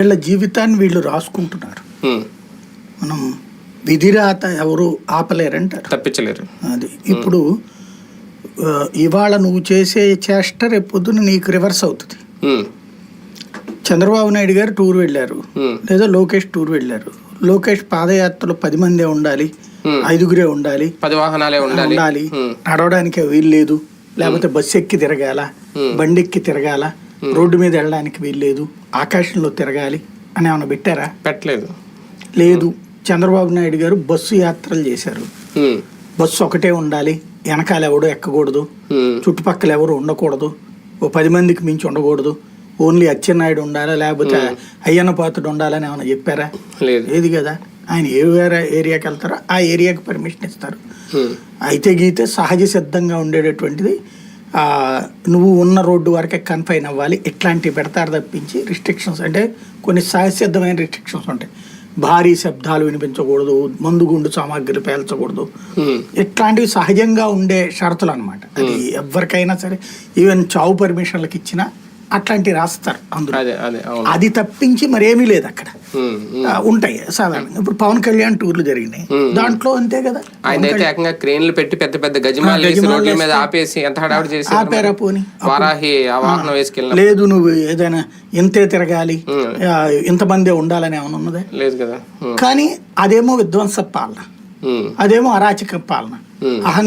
వీళ్ళ జీవితాన్ని వీళ్ళు రాసుకుంటున్నారు. మనం విధిరాత ఎవరు ఆపలేరంటారు. తప్పించలేరు. అది ఇప్పుడు ఇవాళ నువ్వు చేసే చేష్ట రేపు పొద్దున నీకు రివర్స్ అవుతుంది. చంద్రబాబు నాయుడు గారు టూర్ వెళ్ళారు. లేదా లోకేష్ టూర్ వెళ్ళారు. లోకేష్ పాదయాత్రలో పది మందే ఉండాలి. ఐదుగురే ఉండాలి. పది వాహనాలే ఉండాలి. నడవడానికి వీలు లేదు లేకపోతే బస్సు ఎక్కి తిరగాల. బండి ఎక్కి తిరగాల. రోడ్డు మీద వెళ్ళడానికి వీలు లేదు ఆకాశంలో తిరగాలి అని ఏమైనా పెట్టారా? పెట్టలేదు. లేదు. చంద్రబాబు నాయుడు గారు బస్సు యాత్రలు చేశారు. ఉమ్. బస్సు ఒకటే ఉండాలి. వెనకాల ఎవడు ఎక్కకూడదు. ఉమ్. చుట్టుపక్కల ఎవరు ఉండకూడదు. ఓ పది మందికి మించి ఉండకూడదు. ఓన్లీ అచ్చెన్నాయుడు ఉండాలా లేకపోతే అయ్యన్న పాత్రుడు ఉండాలని ఏమైనా చెప్పారా? లేదు. కదా. ఆయన ఏ వేరే ఏరియాకి వెళ్తారో ఆ ఏరియాకి పర్మిషన్ ఇస్తారు. అయితే గీతే సహజ సిద్ధంగా ఉండేటటువంటిది నువ్వు ఉన్న రోడ్డు వరకే కన్ఫైన్ అవ్వాలి. ఇట్లాంటివి పెడతారు తప్పించి రిస్ట్రిక్షన్స్ అంటే కొన్ని సహజ సిద్ధమైన రిస్ట్రిక్షన్స్ ఉంటాయి. భారీ శబ్దాలు వినిపించకూడదు మందుగుండు సామాగ్రి పేల్చకూడదు. ఇట్లాంటివి సహజంగా ఉండే షరతులు అనమాట అది ఎవరికైనా సరే ఈవెన్ చావు పర్మిషన్లకు ఇచ్చినా అట్లాంటివి రాస్తారు అందులో. అదే తప్పించి మరేమీ లేదు అక్కడ. ఉంటాయి సాధారణంగా. ఇప్పుడు పవన్ కళ్యాణ్ టూర్లు జరిగినాయి. దాంట్లో అంతే కదా. ఆయన అయితే ఏకంగా క్రేన్లు పెట్టి పెద్ద పెద్ద గజమాలు వేసి రోడ్ల మీద ఆపేసి ఎంత హడావిడి చేసి ఆపారా పోని? వారాహి ఆ వాహనం వేసుకెళ్ళిన లేదు నువ్వు ఏదైనా ఇంతే తిరగాలి ఆ, ఇంతమందే ఉండాలని ఏమైనా ఉన్నదే? లేదు కదా. కానీ అదేమో విధ్వంస పాలన. అదేమో అరాచక పాలన. అహం